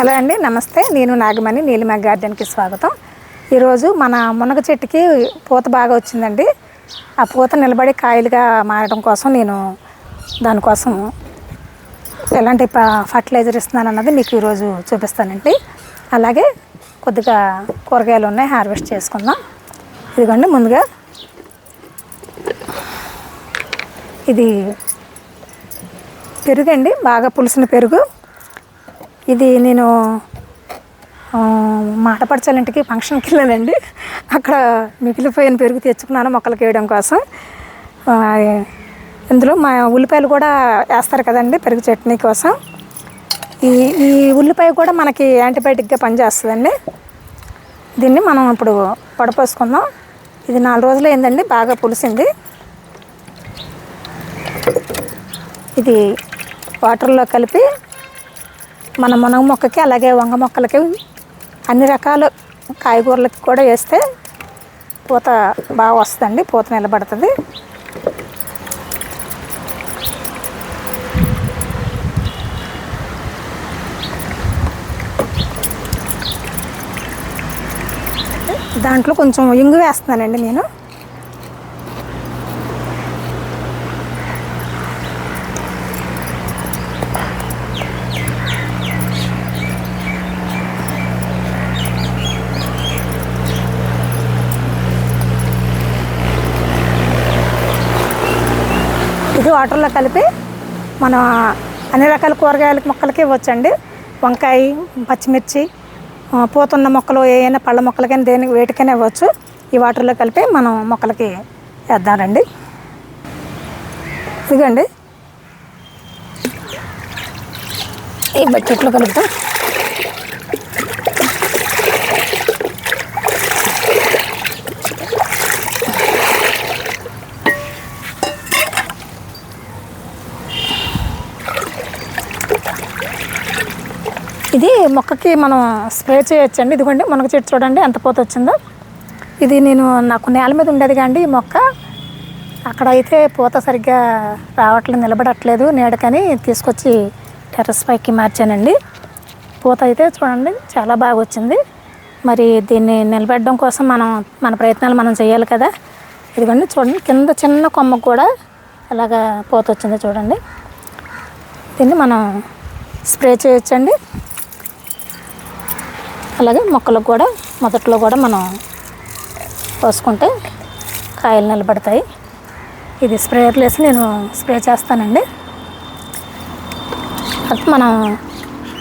Hello అండి నమస్తే. నేను నాగమణి నీలిమ గార్డెన్కి స్వాగతం. ఈరోజు మన మునగ చెట్టుకి పూత బాగా వచ్చిందండి. ఆ పూత నిలబడి కాయలుగా మారడం కోసం నేను దానికోసం ఎలాంటి ప- ఫర్టిలైజర్ ఇస్తున్నాను అన్నది మీకు ఈరోజు చూపిస్తానండి. అలాగే కొద్దిగా కూరగాయలు ఉన్నాయి హార్వెస్ట్ చేసుకుందాం. ఇదిగోండి ముందుగా ఇది పెరుగు అండి బాగా పులిసిన పెరుగు. ఇది నేను మాటపడచాలింటికి ఫంక్షన్కి వెళ్ళానండి. అక్కడ మిగిలిపోయిన పెరుగు తెచ్చుకున్నాను మొక్కలకి వేయడం కోసం. ఇందులో మా ఉల్లిపాయలు కూడా వేస్తారు కదండి పెరుగు చట్నీ కోసం. ఈ ఈ ఉల్లిపాయ కూడా మనకి యాంటీబయాటిక్గా పనిచేస్తుందండి. దీన్ని మనం ఇప్పుడు పొడపోసుకుందాం ఇది నాలుగు రోజులు అయిందండి బాగా పులిసింది. ఇది వాటర్లో కలిపి మన మునగ మొక్కకి అలాగే వంగ మొక్కలకి అన్ని రకాల కాయగూరలకి కూడా వేస్తే పూత బాగా వస్తుందండి పూత నిలబడుతుంది. దాంట్లో కొంచెం ఇంగు వేస్తున్నానండి నేను. ఇది వాటర్లో కలిపి మనం అన్ని రకాల కూరగాయల మొక్కలకి ఇవ్వచ్చండి. వంకాయ పచ్చిమిర్చి పోతున్న పూతున్న మొక్కలు ఏమైనా పళ్ళ మొక్కలకైనా దేనికి వేటికైనా ఇవ్వచ్చు. ఈ వాటర్లో కలిపి మనం మొక్కలకి వేద్దామండి. ఇదిగండి. ఈ బకెట్లో కలుపుతాం ఇది మొక్కకి మనం స్ప్రే చేయొచ్చండి. ఇదిగోండి మునగ చెట్టు చూడండి ఎంత పూత వచ్చిందో. ఇది నేను నాకు నేల మీద ఉండేది కానీ ఈ మొక్క. అక్కడ అయితే పూత సరిగ్గా రావట్లేదు నిలబడట్లేదు నీడకని తీసుకొచ్చి టెర్రస్ పైకి మార్చానండి. పూత అయితే చూడండి చాలా బాగా వచ్చింది. మరి దీన్ని నిలబెట్టడం కోసం మనం మన ప్రయత్నాలు మనం చేయాలి కదా. ఇదిగోండి చూడండి కింద చిన్న కొమ్మకు కూడా అలాగా పూత వచ్చింది చూడండి. దీన్ని మనం స్ప్రే చేయొచ్చండి. అలాగే మొక్కలకు కూడా మొదట్లో కూడా మనం పోసుకుంటే కాయలు నిలబడతాయి. ఇది స్ప్రేయర్లు వేసి నేను స్ప్రే చేస్తానండి. అది మనం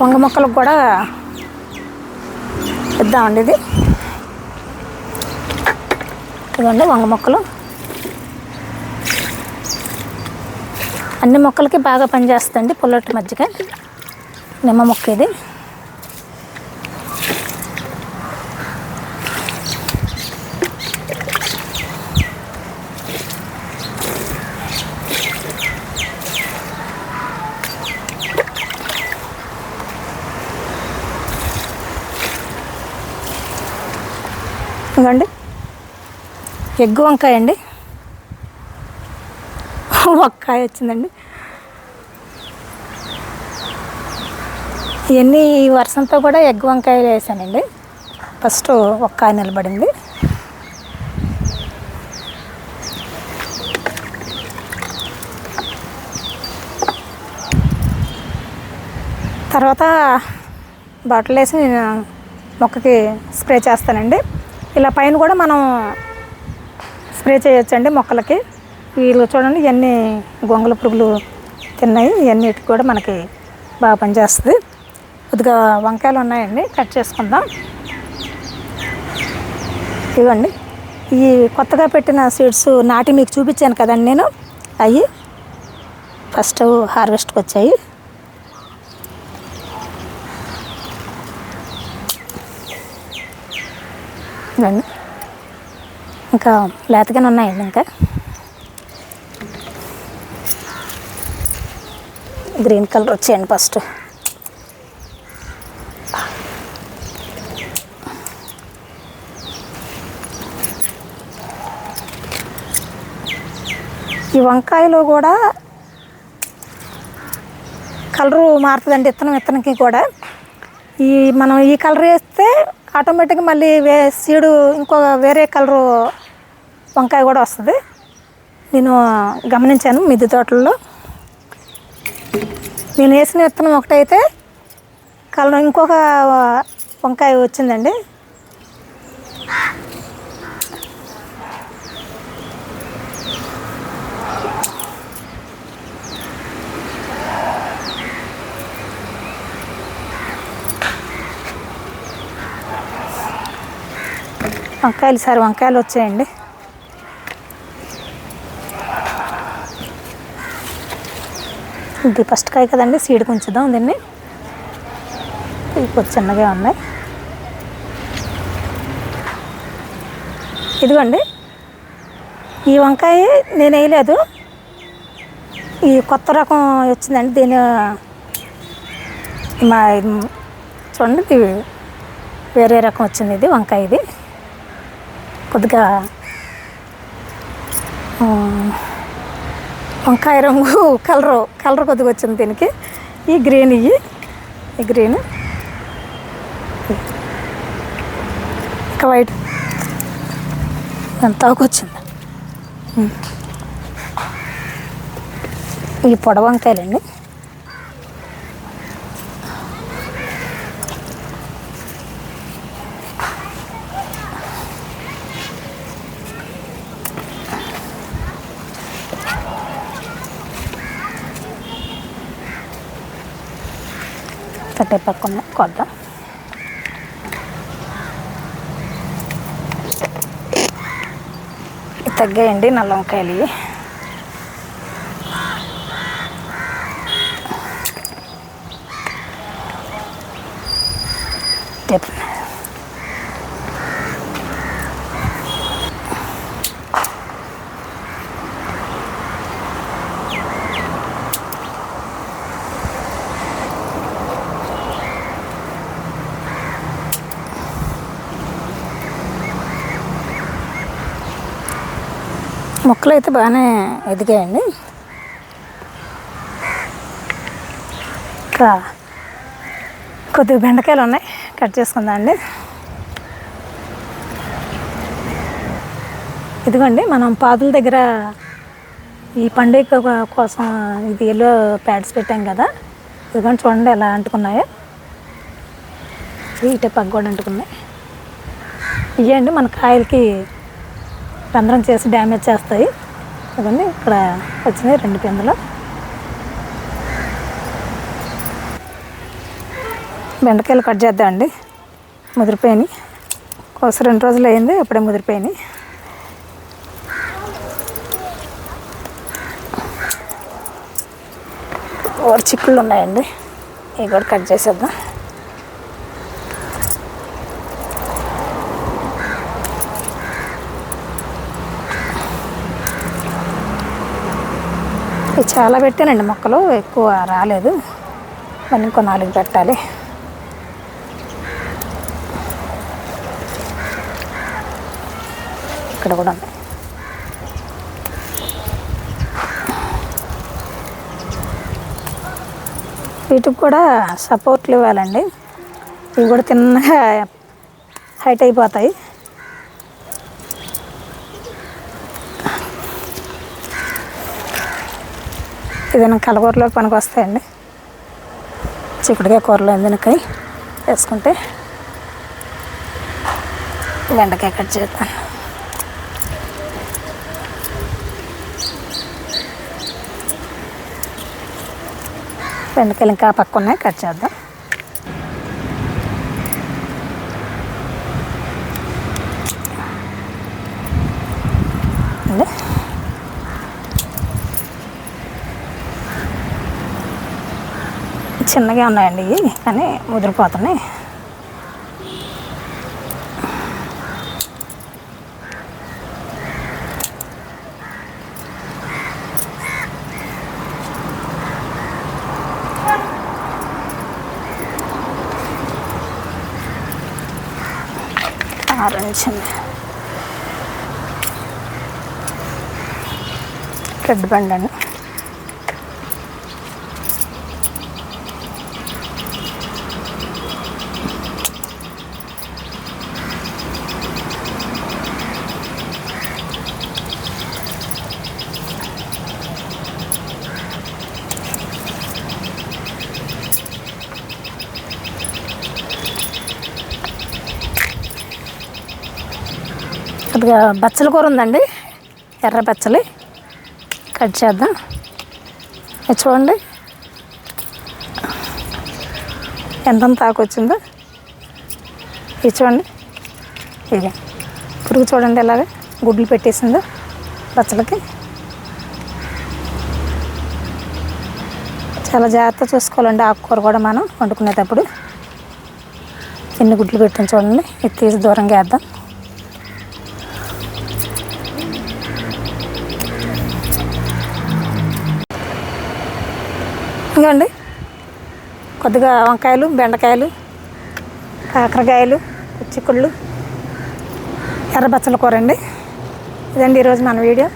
వంగ మొక్కలకు కూడా ఇద్దామండి ఇది. ఇదిగోండి వంగ మొక్కలు. అన్ని మొక్కలకి బాగా పనిచేస్తుంది పుల్లటి మజ్జిగ. నిమ్మ మొక్క ఇది. ఇవ్వండి. ఎగ్గు వంకాయ అండి. వంకాయ వచ్చిందండి. ఇవన్నీ ఈ వర్షంతో కూడా ఎగ్ వంకాయలు వేసానండి. ఫస్ట్ ఒక్కాయ నిలబడింది. తర్వాత బాటిల్ వేసి నేను మొక్కకి స్ప్రే చేస్తానండి. ఇలా పైన కూడా మనం స్ప్రే చేయొచ్చండి మొక్కలకి. వీళ్ళు చూడండి ఇవన్నీ గొంగళ పురుగులు తిన్నాయి ఇవన్నిటికి కూడా మనకి బాగా పనిచేస్తుంది. కొద్దిగా వంకాయలు ఉన్నాయండి కట్ చేసుకుందాం. ఇవ్వండి. ఈ కొత్తగా పెట్టిన సీడ్స్ నాటి మీకు చూపించాను కదండి నేను. అవి ఫస్ట్ హార్వెస్ట్కి వచ్చాయి. రండి ఇంకా లేతగానే ఉన్నాయండి ఇంకా. గ్రీన్ కలర్ వచ్చేయండి ఫస్ట్. ఈ వంకాయలో కూడా కలరు మారుతుందండి ఇత్తనం ఇత్తనంకి కూడా. ఈ మనం ఈ కలర్ వేస్తే ఆటోమేటిక్గా మళ్ళీ వే సీడు ఇంకో వేరే కలరు వంకాయ కూడా వస్తుంది. నేను గమనించాను మిద్దె తోటల్లో. నేను వేసిన విత్తనం ఒకటైతే కలర్ ఇంకొక వంకాయ వచ్చిందండి. వంకాయలు సార్ వంకాయలు వచ్చాయండి. ఇది ఫస్ట్ కాయ కదండి సీడ్ కొంచుదాం దీన్ని. ఇప్పుడు చిన్నగా ఉన్నాయి. ఇదిగోండి ఈ వంకాయ నేను వేయలేదు. ఈ కొత్త రకం వచ్చిందండి దీని మా చూడండి ఇది వేరే రకం వచ్చింది ఇది వంకాయ ఇది. కొద్దిగా వంకాయ రంగు కలరు కలర్ కొద్దిగా వచ్చింది దీనికి. ఈ గ్రీన్ ఇవి. ఈ గ్రీన్. ఇంకా వైట్. ఎంత వచ్చింది. ఈ పొడ వంకాయలండి కట్టే పక్కన కొద్దాం తగ్గాయండి నల్ల వంకాయలు చెప్పండి మొక్కలు అయితే బాగానే ఎదిగాయండి. ఇంకా కొద్దిగా బెండకాయలు ఉన్నాయి కట్ చేసుకుందాం అండి. ఇదిగోండి మనం పాదుల దగ్గర ఈ పండుగ కోసం ఇది ఎల్లో ప్యాడ్స్ పెట్టాం కదా. ఇదిగోండి చూడండి ఎలా అంటుకున్నాయో. ఇటే పక్క కూడా అంటుకున్నాయి. ఇవ్వండి మన కాయలకి పెందరం చేసి డ్యామేజ్ చేస్తాయి. ఇవన్నీ ఇక్కడ వచ్చినాయి రెండు పిందలు. బెండకాయలు కట్ చేద్దామండి ముదిరిపోయినాయి. కోసం రెండు రోజులు అయింది అప్పుడే ముదిరిపోయినాయి. ఓరు చిక్కుళ్ళు ఉన్నాయండి. ఇవి కూడా కట్ చేసేద్దాం. ఇవి చాలా పెట్టానండి మొక్కలు ఎక్కువ రాలేదు. మళ్ళీ ఇంకో నాలుగు పెట్టాలి. ఇక్కడ కూడా ఉంది. వీటికి కూడా సపోర్ట్లు ఇవ్వాలండి. ఇవి కూడా తిన్నగా హైట్ అయిపోతాయి. ఏదైనా కలగూరలో పనికి వస్తాయండి చిక్కుడుకాయ కూరలో ఎందుకై వేసుకుంటే బెండకాయ కట్ చేద్దాం. బెండకాయలు ఇంకా పక్క ఉన్నాయి కట్ చేద్దాం. చిన్నగా ఉన్నాయండి ఇవి కానీ ముదిరిపోతున్నాయి. ఆరెంజ్ రెడ్ బండ్ అండి కొద్దిగా బచ్చల కూర ఉందండి. ఎర్ర బచ్చలి. కట్ చేద్దాం. చూడండి. ఎంతంత ఆకొచ్చిందో ఇది చూడండి. ఇది పురుగు చూడండి ఎలాగ గుడ్లు పెట్టేసిందో బచ్చలకి. చాలా జాగ్రత్త చూసుకోవాలండి ఆకుకూర కూడా మనం వండుకునేటప్పుడు. ఎన్ని గుడ్లు పెట్టిన చూడండి. ఇది తీసి దూరంగా వేద్దాం. ఇంకండి కొద్దిగా వంకాయలు బెండకాయలు కాకరకాయలు చిక్కుళ్ళు ఎర్రబచ్చల కూర అండి. ఇదండి ఈరోజు మన వీడియో.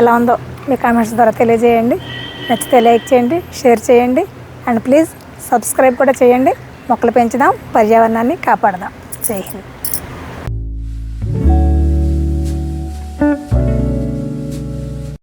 ఎలా ఉందో మీ కామెంట్స్ ద్వారా తెలియజేయండి. నచ్చితే లైక్ చేయండి షేర్ చేయండి అండ్ ప్లీజ్ సబ్స్క్రైబ్ కూడా చేయండి. మొక్కలు పెంచుదాం పర్యావరణాన్ని కాపాడదాం. జై హింద్.